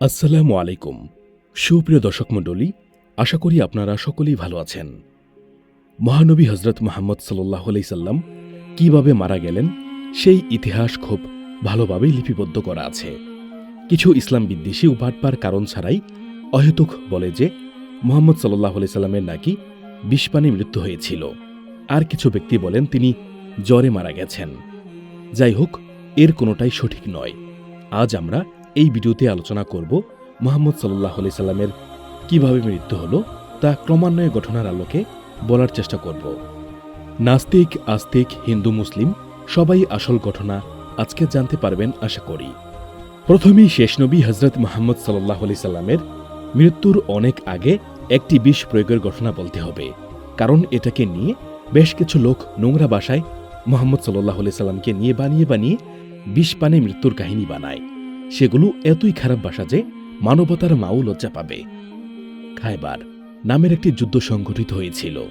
আসসালামু আলাইকুম। সুপ্রিয় দর্শক মণ্ডলী, আশা করি আপনারা সকলেই ভালো আছেন। মহানবী হজরত মোহাম্মদ সাল্লাহ সাল্লাম কীভাবে মারা গেলেন, সেই ইতিহাস খুব ভালোভাবেই লিপিবদ্ধ করা আছে। কিছু ইসলাম বিদ্বেষী উপাটপার কারণ ছাড়াই অহেতুক বলে যে, মোহাম্মদ সাল্লাহ সাল্লামের নাকি বিষপানে মৃত্যু হয়েছিল। আর কিছু ব্যক্তি বলেন তিনি জ্বরে মারা গেছেন। যাই হোক, এর কোনোটাই সঠিক নয়। আজ আমরা এই ভিডিওতে আলোচনা করব মোহাম্মদ সাল্লাহ আলি সাল্লামের কীভাবে মৃত্যু হলো তা ক্রমান্বয়ে ঘটনার আলোকে বলার চেষ্টা করব। নাস্তিক, আস্তিক, হিন্দু, মুসলিম সবাই আসল ঘটনা আজকে জানতে পারবেন আশা করি। প্রথমেই শেষ নবী হজরত মোহাম্মদ সাল্লাহ আলি সাল্লামের মৃত্যুর অনেক আগে একটি বিষ প্রয়োগের ঘটনা বলতে হবে। কারণ এটাকে নিয়ে বেশ কিছু লোক নোংরা বাসায় মোহাম্মদ সাল্লাহ আলি সাল্লামকে নিয়ে বানিয়ে বানিয়ে বিষ পানে মৃত্যুর কাহিনী বানায়। সেগুলো এতই খারাপ বাসা যে মানবতার মাও লজ্জা পাবে। খাইবার নামের একটি যুদ্ধ সংঘটিত হয়েছিল।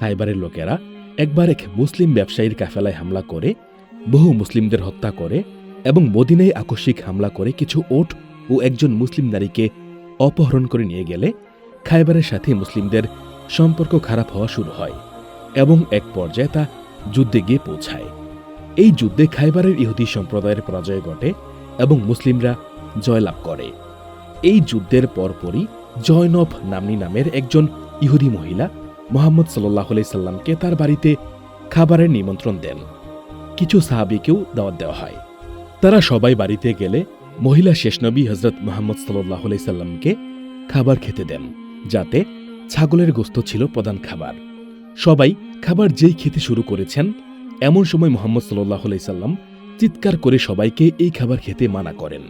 খাইবারের লোকেরা একবার এক মুসলিম ব্যবসায়ীর কাফেলায় হামলা করে, বহু মুসলিমদের হত্যা করে এবং মদিনায় আকস্মিক হামলা করে কিছু ওট ও একজন মুসলিম নারীকে অপহরণ করে নিয়ে গেলে খাইবারের সাথে মুসলিমদের সম্পর্ক খারাপ হওয়া শুরু হয় এবং এক পর্যায়ে তা যুদ্ধে গিয়ে পৌঁছায়। এই যুদ্ধে খাইবারের ইহুদি সম্প্রদায়ের পরাজয় ঘটে এবং মুসলিমরা জয়লাভ করে। এই যুদ্ধের পরপরই জয়নব নামনি নামের একজন ইহুদি মহিলা মোহাম্মদ সাল্লাহ সাল্লামকে তার বাড়িতে খাবারের নিমন্ত্রণ দেন। কিছু সাহাবিকেও দাওয়াত দেওয়া হয়। তারা সবাই বাড়িতে গেলে মহিলা শেষনবী হজরত মোহাম্মদ সাল্লাহ সাল্লামকে খাবার খেতে দেন, যাতে ছাগলের গোস্ত ছিল প্রধান খাবার। সবাই খাবার যেই খেতে শুরু করেছেন, এমন সময় মোহাম্মদ সাল্লাহ সাল্লাম চিৎকার করে সবাইকে এই খাবার খেতে মানা করেন।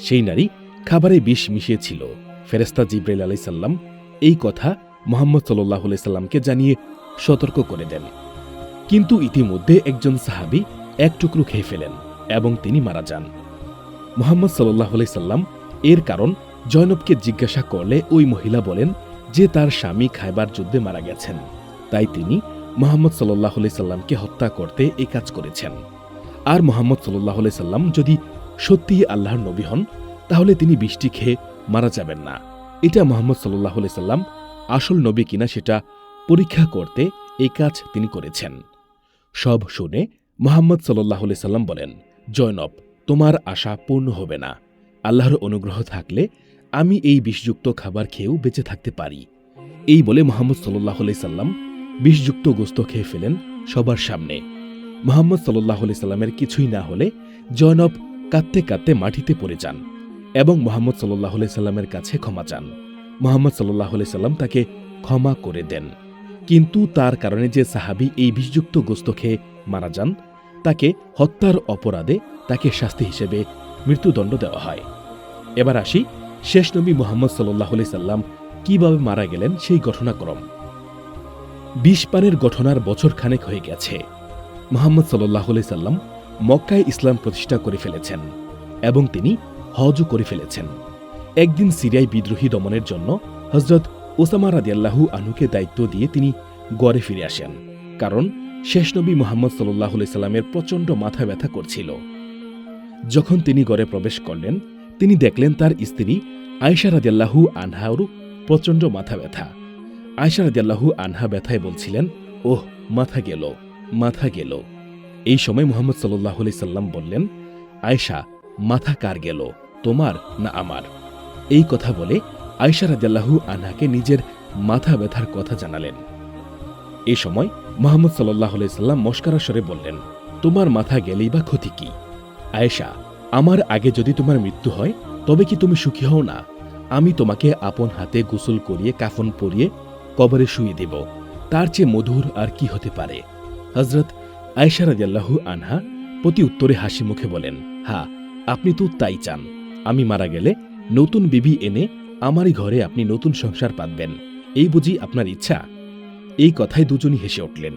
সেই নারী খাবারে বিষ মিশিয়েছিল। ফেরেস্তা জিব্রাইল আলাই সাল্লাম এই কথা মোহাম্মদ সাল্লাহ সাল্লামকে জানিয়ে সতর্ক করে দেন। কিন্তু ইতিমধ্যে একজন সাহাবি এক টুকরো খেয়ে ফেলেন এবং তিনি মারা যান। মোহাম্মদ সাল্লাহ সাল্লাম এর কারণ জয়নবকে জিজ্ঞাসা করলে ওই মহিলা বলেন যে তার স্বামী খাইবার যুদ্ধে মারা গেছেন। তাই তিনি মোহাম্মদ সাল্লাহ সাল্লামকে হত্যা করতে এই কাজ করেছেন। আর মোহাম্মদ সাল্লাহ সাল্লাম যদি সত্যিই আল্লাহর নবী হন, তাহলে তিনি বৃষ্টি খেয়ে মারা যাবেন না। এটা মোহাম্মদ সাল্লাহ সাল্লাম আসল নবী কিনা সেটা পরীক্ষা করতে এই কাজ তিনি করেছেন। সব শুনে মোহাম্মদ সাল্লাহ সাল্লাম বলেন, জয়নব, তোমার আশা পূর্ণ হবে না। আল্লাহর অনুগ্রহ থাকলে আমি এই বিষযুক্ত খাবার খেয়েও বেঁচে থাকতে পারি। এই বলে মোহাম্মদ সাল্লাহ সাল্লাম বিষযুক্ত গোস্ত খেয়ে ফেলেন সবার সামনে। মোহাম্মদ সাল্লাহ সাল্লামের কিছুই না হলে জয়নব কাঁদতে কাঁদতে মাটিতে পড়ে যান এবং মোহাম্মদ সাল্লাহ সাল্লামের কাছে ক্ষমা চান। মোহাম্মদ সাল্লাহ সাল্লাম তাকে ক্ষমা করে দেন। কিন্তু তার কারণে যে সাহাবি এই বিষযুক্ত গোস্ত খেয়ে মারা যান, তাকে হত্যার অপরাধে তাকে শাস্তি হিসেবে মৃত্যুদণ্ড দেওয়া হয়। এবার আসি শেষ নবী মোহাম্মদ সাল্লাহ সাল্লাম কীভাবে মারা গেলেন সেই ঘটনাক্রম। বিষ পানের ঘটনার বছর খানেক হয়ে গেছে। মোহাম্মদ সাল্লাহ সাল্লাম মক্কায় ইসলাম প্রতিষ্ঠা করে ফেলেছেন এবং তিনি হজও করে ফেলেছেন। একদিন সিরিয়ায় বিদ্রোহী দমনের জন্য হজরত ওসামা রাদিয়াল্লাহু আনুকে দায়িত্ব দিয়ে তিনি গড়ে ফিরে আসেন, কারণ শেষ নবী মোহাম্মদ সাল্লাহ সাল্লামের প্রচণ্ড মাথা ব্যথা করছিল। যখন তিনি গড়ে প্রবেশ করলেন, তিনি দেখলেন তার স্ত্রী আয়সা রাদিয়াল্লাহু আনহারও প্রচণ্ড মাথা ব্যথা। আয়সা রাদিয়াল্লাহু আনহা ব্যথায় বলছিলেন, ওহ, মাথা গেল। মাথা গেল। এই সময় মোহাম্মদ সাল্লাহ সাল্লাম বললেন আয়সা মাথা কার গেল, তোমার না আমার? এই কথা বলে আয়সা রাজাল্লাহু আনহাকে নিজের মাথা ব্যথার কথা জানালেন। এ সময় মোহাম্মদ সাল্লাহ সাল্লাম মস্কারা স্বরে বললেন, তোমার মাথা গেলেই বা ক্ষতি কি? আয়েশা, আমার আগে যদি তোমার মৃত্যু হয়, তবে কি তুমি সুখী হও না? আমি তোমাকে আপন হাতে গোসল করিয়ে, কাফন পরিয়ে কবরে শুয়ে দেব। তার চেয়ে মধুর আর কি হতে পারে? হজরত আয়েশা রাজাল্লাহু আনহা প্রতি উত্তরে হাসি মুখে বলেন হা আপনি তো তাই চান। আমি মারা গেলে নতুন বিবি এনে আমারই ঘরে আপনি নতুন সংসার পাতবেন। এই বুঝি আপনার ইচ্ছা? এই কথায় দুজনই হেসে উঠলেন।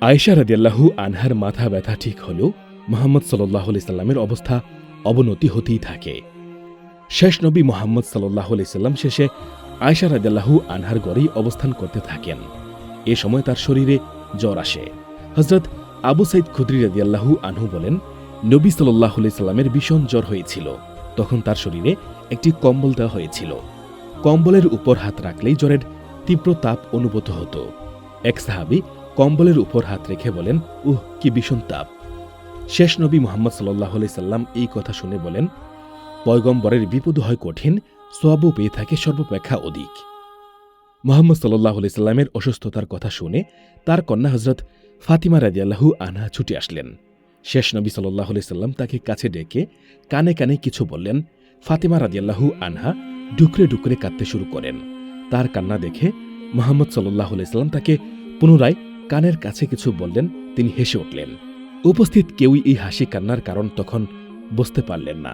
আয়েশা রাদিয়াল্লাহু আনহার মাথা ব্যথা ঠিক হলেও মোহাম্মদ সাল্লাহ সাল্লামের অবস্থা অবনতি হতেই থাকে। শেষ নবী মোহাম্মদ সাল্লাহ সাল্লাম শেষে আয়েশা রাদিয়াল্লাহু আনহার গড়েই অবস্থান করতে থাকেন। এ সময় তার শরীরে জ্বর আসে। হজরত আবু সাইদ খুদ্রি রাদিয়াল্লাহু আনহু বলেন, নবী সাল্লাহ সাল্লামের ভীষণ জ্বর হয়েছিল। তখন তার শরীরে একটি কম্বল দেওয়া হয়েছিল। কম্বলের উপর হাত রাখলেই জ্বরের তীব্র তাপ অনুভূত হতো। এক সাহাবি কম্বলের উপর হাত রেখে বলেন, উহ, কি ভীষণ তাপ। শেষ নবী মোহাম্মদ সাল্লাহ সাল্লাম এই কথা শুনে বলেন, পয়গম্বরের বিপদ হয় কঠিন, সোয়াবও পেয়ে থাকে সর্বাপেক্ষা অধিক। মোহাম্মদ সাল্লাহ সাল্লামের অসুস্থতার কথা শুনে তার কন্যা হজরত ফাতিমা রাজিয়াল্লাহু আনহা ছুটে আসলেন। শেষ নবী সাল্লাহ সাল্লাম তাকে কাছে ডেকে কানে কানে কিছু বললেন। ফাতিমা রাজিয়াল্লাহু আনহা ডুকরে ডুকরে কাঁদতে শুরু করেন। তার কান্না দেখে মোহাম্মদ সাল্লাহ সাল্লাম তাকে পুনরায় কানের কাছে কিছু বললেন। তিনি হেসে উঠলেন, উপস্থিত কেউই এই হাসি কান্নার কারণ তখন বুঝতে পারলেন না।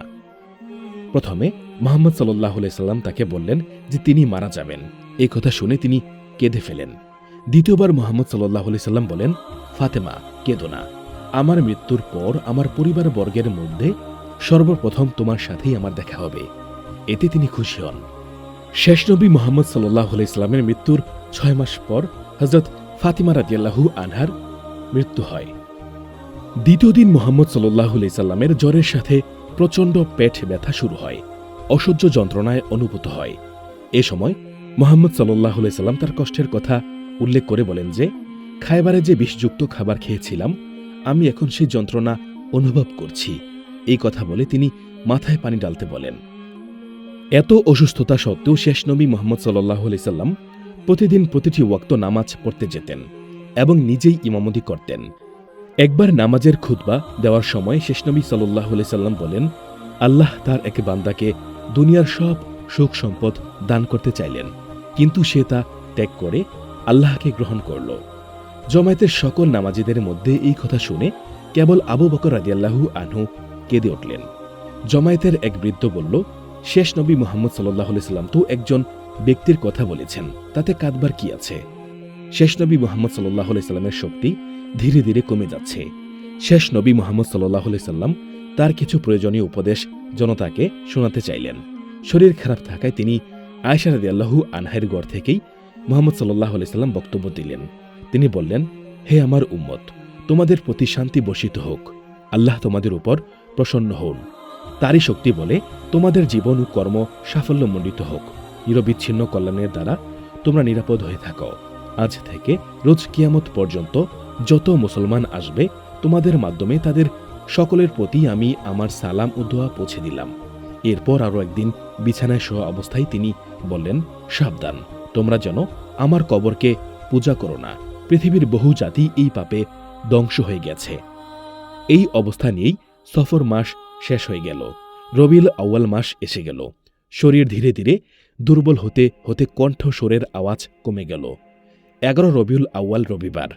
প্রথমে মোহাম্মদ সাল্লাহ সাল্লাম তাকে বললেন যে তিনি মারা যাবেন। এই কথা শুনে তিনি কেঁদে ফেলেন। দ্বিতীয়বার মোহাম্মদ সাল্লাহ সাল্লাম বলেন ফাতেমা কেঁদো না আমার মৃত্যুর পর আমার পরিবার বর্গের মধ্যে সর্বপ্রথম তোমার সাথেই আমার দেখা হবে। এতে তিনি খুশি হন। শেষ নবী মোহাম্মদ সাল্লাহ ইসলামের মৃত্যুর ছয় মাস পর হজরত ফাতিমা রাজিয়াল্লাহু আনহার মৃত্যু হয়। দ্বিতীয় দিন মোহাম্মদ সাল্লাহ সাল্লামের জ্বরের সাথে প্রচণ্ড পেট ব্যথা শুরু হয়। অসহ্য যন্ত্রণায় অনুভূত হয়। এ সময় মোহাম্মদ সাল্লাহ সাল্লাম তার কষ্টের কথা উল্লেখ করে বলেন যে খায়বারে যে বিষযুক্ত খাবার খেয়েছিলাম, আমি এখন সেই যন্ত্রণা অনুভব করছি। এই কথা বলে তিনি মাথায় পানি ডালতে বলেন। এত অসুস্থতা সত্ত্বেও শেষ নবী মোহাম্মদ সাল্লাহ সাল্লাম প্রতিদিন প্রতিটি ওয়াক্ত নামাজ পড়তে যেতেন এবং নিজেই ইমামতি করতেন। একবার নামাজের খুতবা দেওয়ার সময় শেষ নবী সাল্লাহ সাল্লাম বলেন, আল্লাহ তার এক বান্দাকে দুনিয়ার সব সুখ সম্পদ দান করতে চাইলেন। কিন্তু সে তা ত্যাগ করে আল্লাহকে গ্রহণ করল। জমায়েতের সকল নামাজিদের মধ্যে এই কথা শুনে কেবল আবু বকর রাদিয়াল্লাহু আনহু কেঁদে উঠলেন। জমায়েতের এক বৃদ্ধ বলল, শেষ নবী মোহাম্মদ সাল্লাহ সাল্লাম তো একজন ব্যক্তির কথা বলেছেন, তাতে কাঁদবার কি আছে? শেষ নবী মোহাম্মদ সাল্লাহ সাল্লামের শক্তি ধীরে ধীরে কমে যাচ্ছে। শেষ নবী মোহাম্মদ সাল্লাহ সাল্লাম তার কিছু প্রয়োজনীয় উপদেশ জনতাকে শোনাতে চাইলেন। শরীর খারাপ থাকায় তিনি আয়সা রাদিয়াল্লাহু আনহাইর গড় থেকেই মোহাম্মদ সাল্লাহ সাল্লাম বক্তব্য দিলেন। তিনি বললেন, হে আমার উম্মত, তোমাদের প্রতি শান্তি বর্ষিত হোক। আল্লাহ তোমাদের উপর প্রসন্ন হন। তারই শক্তি বলে তোমাদের জীবন ও কর্ম সাফল্যমণ্ডিত হোক। নিরবিচ্ছিন্ন কল্যাণের দ্বারা তোমরা নিরাপদ হয়ে থাকো। আজ থেকে রোজ কিয়ামত পর্যন্ত যত মুসলমান আসবে, তোমাদের মাধ্যমে তাদের সকলের প্রতি আমি আমার সালাম ও দোয়া পৌঁছে দিলাম। এরপর আরও একদিন বিছানায় শোয়া অবস্থায় তিনি বললেন, সাবধান, তোমরা যেন আমার কবরকে পূজা করো না। পৃথিবীর বহু জাতি এই পাপে ধ্বংস হয়ে গেছে। এই অবস্থা নিয়েই সফর মাস শেষ হয়ে গেল। রবিল আউয়াল মাস এসে গেল। শরীর ধীরে ধীরে দুর্বল হতে হতে কণ্ঠস্বরের আওয়াজ কমে গেল। এগারো রবিউল আউয়াল রবিবার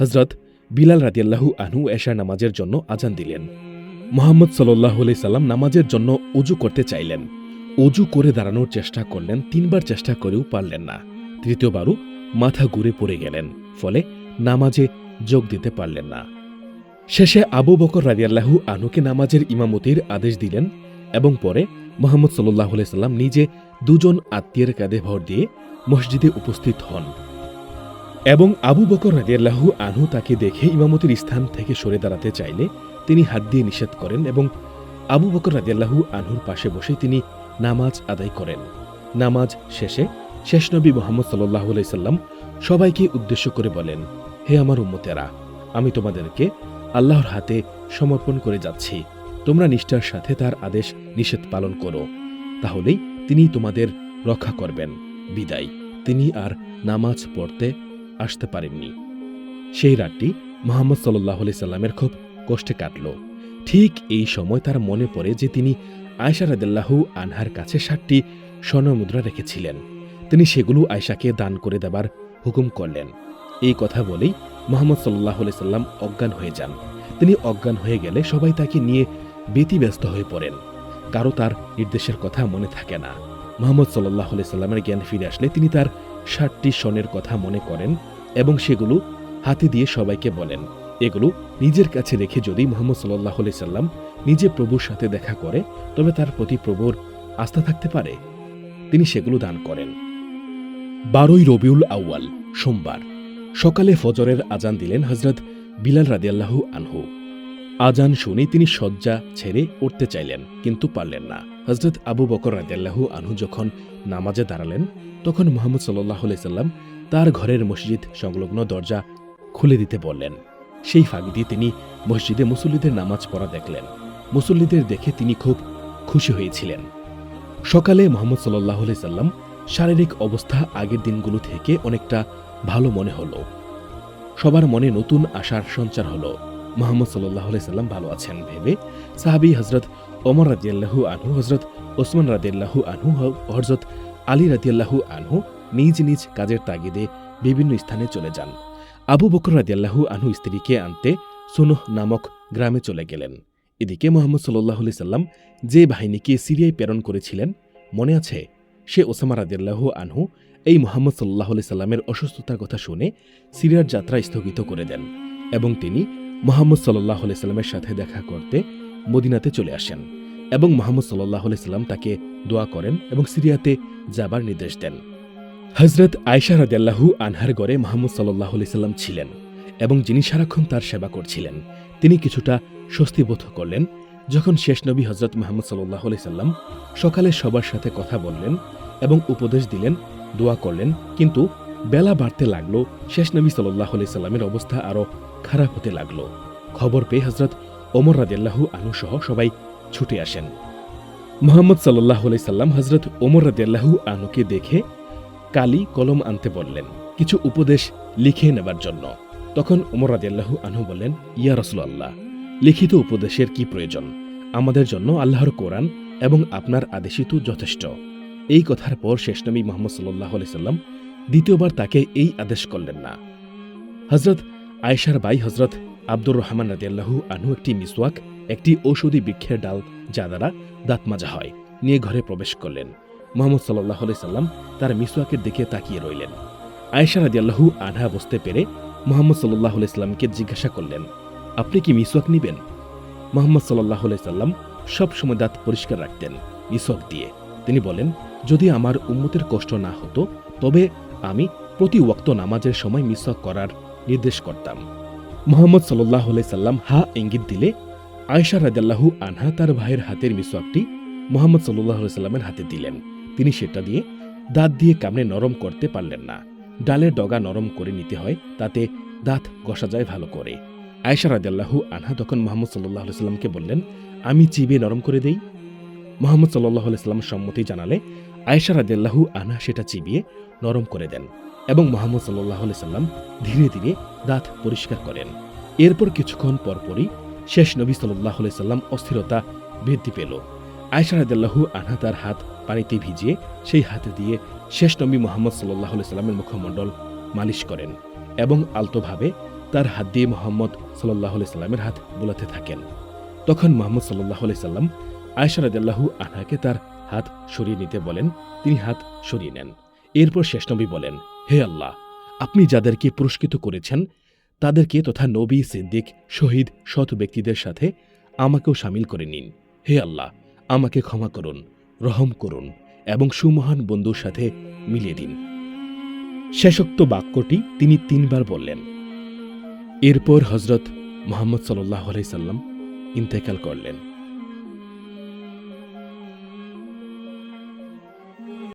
হজরত বিলাল রাদিয়াল্লাহু আনহু এশার নামাজের জন্য আজান দিলেন। মোহাম্মদ সাল্লাহ সাল্লাম নামাজের জন্য অজু করতে চাইলেন। অজু করে দাঁড়ানোর চেষ্টা করলেন, তিনবার চেষ্টা করেও পারলেন না। তৃতীয়বারও মাথা ঘুরে পড়ে গেলেন। ফলে নামাজে যোগ দিতে পারলেন না। শেষে আবু বকর রাদিয়াল্লাহু আনুকে নামাজের ইমামতির আদেশ দিলেন এবং পরে মোহাম্মদ সাল্লাহ সাল্লাম নিজে দুজন আত্মীয়ের কাঁধে ভর দিয়ে মসজিদে উপস্থিত হন এবং আবু বকর রাদিয়াল্লাহু আনহু তাকে দেখে ইমামতির স্থান থেকে সরে দাঁড়াতে চাইলে তিনি হাত দিয়ে নিষেধ করেন এবং আবু বকর রাদিয়াল্লাহু আনহুর পাশে বসে তিনি নামাজ আদায় করেন। নামাজ শেষে শেষ নবী মোহাম্মদ সাল্লাহ সাল্লাম সবাইকে উদ্দেশ্য করে বলেন, হে আমার উম্মতেরা, আমি তোমাদেরকে আল্লাহর হাতে সমর্পণ করে যাচ্ছি। তোমরা নিষ্ঠার সাথে তার আদেশ নিষেধ পালন করো। তাহলেই তিনি তোমাদের রক্ষা করবেন। বিদায়। তিনি আর নামাজ পড়তে আসতে পারেননি। সেই রাতটি মোহাম্মদ সাল্লাহ সাল্লামের খুব কষ্টে কাটল। ঠিক এই সময় তার মনে পড়ে যে তিনি আয়সা রাদিল্লাহু আনহার কাছে ষাটটি স্বর্ণমুদ্রা রেখেছিলেন। তিনি সেগুলো আয়সাকে দান করে দেবার হুকুম করলেন। এই কথা বলেই মোহাম্মদ সাল্লাহ সাল্লাম অজ্ঞান হয়ে যান। তিনি অজ্ঞান হয়ে গেলে সবাই তাকে নিয়ে ব্যতিব্যস্ত হয়ে পড়েন। কারও তার নির্দেশের কথা মনে থাকে না। মোহাম্মদ সাল্লাহ সাল্লামের জ্ঞান ফিরে আসলে তিনি তার ষাটটি স্বর্ণের কথা মনে করেন এবং সেগুলো হাতে দিয়ে সবাইকে বলেন। এগুলো নিজের কাছে রেখে যদি মোহাম্মদ সাল্লাহ সাল্লাম নিজে প্রভুর সাথে দেখা করে, তবে তার প্রতি প্রভুর আস্থা থাকতে পারে। তিনি সেগুলো দান করেন। বারোই রবিউল আউয়াল, সোমবার। সকালে ফজরের আজান দিলেন হজরত বিলাল রাদিয়াল্লাহু আনহু। আজান শুনে তিনি শয্যা ছেড়ে উঠতে চাইলেন, কিন্তু পারলেন না। হজরত আবু বকর রাদিয়াল্লাহু আনহু যখন নামাজে দাঁড়ালেন, তখন মোহাম্মদ সাল্লাহ সাল্লাম তার ঘরের মসজিদ সংলগ্ন দরজা খুলে দিতে বললেন। সেই ফাঁক দিয়ে তিনি মসজিদে মুসল্লিদের নামাজ পড়া দেখলেন। মুসল্লিদের দেখে তিনি খুব খুশি হয়েছিলেন। সকালে মোহাম্মদ সাল্লাহ সাল্লাম শারীরিক অবস্থা আগের দিনগুলো থেকে অনেকটা ভালো মনে হলো। সবার মনে নতুন আশার সঞ্চার হলো। মোহাম্মদ সাল্লাহ সাল্লাম ভালো আছেন ভেবে সাহাবি হজরত ওমর রাদিয়াল্লাহু আনহু হজরত ওসমান রাদিয়াল্লাহু আনহু হজরত আলী রাদিয়াল্লাহু আনহু নিজ নিজ কাজের তাগিদে বিভিন্ন স্থানে চলে যান। আবু বকর রাদিয়াল্লাহু আনহু স্ত্রীকে আনতে সুনুহ নামক গ্রামে চলে গেলেন। এদিকে মোহাম্মদ সাল্লাহ সাল্লাম যে বাহিনীকে সিরিয়ায় প্রেরণ করেছিলেন, মনে আছে? সে ওসামা রাদিয়াল্লাহু আনহু এই মোহাম্মদ সাল্লাহ সাল্লামের অসুস্থতার কথা শুনে সিরিয়ার যাত্রা স্থগিত করে দেন এবং তিনি মোহাম্মদ সাল্লাহ সাল্লামের সাথে দেখা করতে মদিনাতে চলে আসেন এবং মোহাম্মদ সাল্লাহ সাল্লাম তাকে দোয়া করেন এবং সিরিয়াতে যাবার নির্দেশ দেন। হজরত আয়সা রাদিয়াল্লাহু আনহার গড়ে মোহাম্মদ সাল্লাহ সাল্লাম ছিলেন এবং যিনি সারাক্ষণ তার সেবা করছিলেন, তিনি কিছুটা স্বস্তি বোধ করলেন। যখন শেষ নবী হজরত মোহাম্মদ সাল্লাহ সাল্লাম সকালে সবার সাথে কথা বললেন এবং উপদেশ দিলেন, দোয়া করলেন, কিন্তু বেলা বাড়তে লাগল, শেষ নবী সাল্লাহ সাল্লামের অবস্থা আরও খারাপ হতে লাগল। খবর পেয়ে হজরত ওমর রাদিয়াল্লাহু আনু সহ সবাই ছুটে আসেন। মোহাম্মদ সাল্লাহ সাল্লাম হজরত ওমর রাদিয়াল্লাহু আনুকে দেখে কালি কলম আনতে বললেন, কিছু উপদেশ লিখে নেবার জন্য। তখন ওমর রাদিয়াল্লাহু আনহু বললেন, ইয়া রসুল্লাহ লিখিত উপদেশের কি প্রয়োজন? আমাদের জন্য আল্লাহর কোরআন এবং আপনার আদেশিত যথেষ্ট। এই কথার পর শেষ নবী মোহাম্মদ সাল্লাহ সাল্লাম দ্বিতীয়বার তাকে এই আদেশ করলেন না। হজরত আয়েশার বাই হজরত আব্দুর রহমান রাদিয়াল্লাহু আনহু একটি মিসওয়াক, একটি ঔষধি বৃক্ষের ডাল যা দ্বারা দাঁত মাজা হয়, নিয়ে ঘরে প্রবেশ করলেন। মোহাম্মদ সাল্লাহ সাল্লাম তার মিসওয়াকের দিকে তাকিয়ে রইলেন। আয়েশা রাদিয়াল্লাহু আনহা বসতে পেরে মোহাম্মদ সাল্লাহ ইসলামকে জিজ্ঞাসা করলেন, আপনি কি মিসওয়াক নিবেন? মোহাম্মদ সাল্লাহ সাল্লাম সব সময় দাঁত পরিষ্কার রাখতেন মিসওয়াক দিয়ে। তিনি বলেন যদি আমার উম্মতের কষ্ট না হতো, তবে আমি প্রতি ওয়াক্ত নামাজের সময় মিসওয়াক করার নির্দেশ করতাম। মোহাম্মদ সাল্লাহ সাল্লাম হা ইঙ্গিত দিলে আয়সা রাজাল্লাহু আনহা তার ভাইয়ের হাতের মিসওয়াকটি মোহাম্মদ সাল্লাহ সাল্লামের হাতে দিলেন। তিনি সেটা দিয়ে দাঁত দিয়ে কামড়ে নরম করতে পারলেন না। ডালের ডগা নরম করে নিতে হয়, তাতে দাঁত ঘষা যায় ভালো করে। আয়সা রাজাল্লাহু আনহা তখন মোহাম্মদ সাল্লাহ সাল্লামকে বললেন, আমি চিবে নরম করে দেই? মোহাম্মদ সাল্লাহ সাল্লাম সম্মতি জানালে আয়সা রাদিয়াল্লাহু আনহা সেটা চিবিয়ে নরম করে দেন এবং মোহাম্মদ সাল্লাহ সাল্লাম ধীরে ধীরে দাঁত পরিষ্কার করেন। এরপর কিছুক্ষণ পরপরই শেষ নবী সাল্লাহ সাল্লাম অস্থিরতা বৃদ্ধি পেল। আয়সা রাদিয়াল্লাহু আনহা তার হাত পানিতে ভিজিয়ে সেই হাতে দিয়ে শেষ নবী মোহাম্মদ সাল্লাহ সাল্লামের মুখমণ্ডল মালিশ করেন এবং আলতোভাবে তার হাত দিয়ে মোহাম্মদ সাল্লাহ সাল্লামের হাত বোলাতে থাকেন। তখন মোহাম্মদ সাল্লাহ সাল্লাম আয়সা রাদিয়াল্লাহু আনহাকে তার হাত সরিয়ে নিতে বলেন, তিনি হাত সরিয়ে নেন। এরপর শেষ নবী বলেন, হে আল্লাহ, আপনি যাদেরকে পুরস্কৃত করেছেন, তাদেরকে তথা নবী, সিদ্দিক, শহীদ, সৎ ব্যক্তিদের সাথে আমাকেও সামিল করে নিন। হে আল্লাহ, আমাকে ক্ষমা করুন, রহম করুন এবং সুমহান বন্ধুর সাথে মিলিয়ে দিন। শেষোক্ত বাক্যটি তিনি তিনবার বললেন। এরপর হজরত মোহাম্মদ সাল্লাহ সাল্লাম ইন্তেকাল করলেন।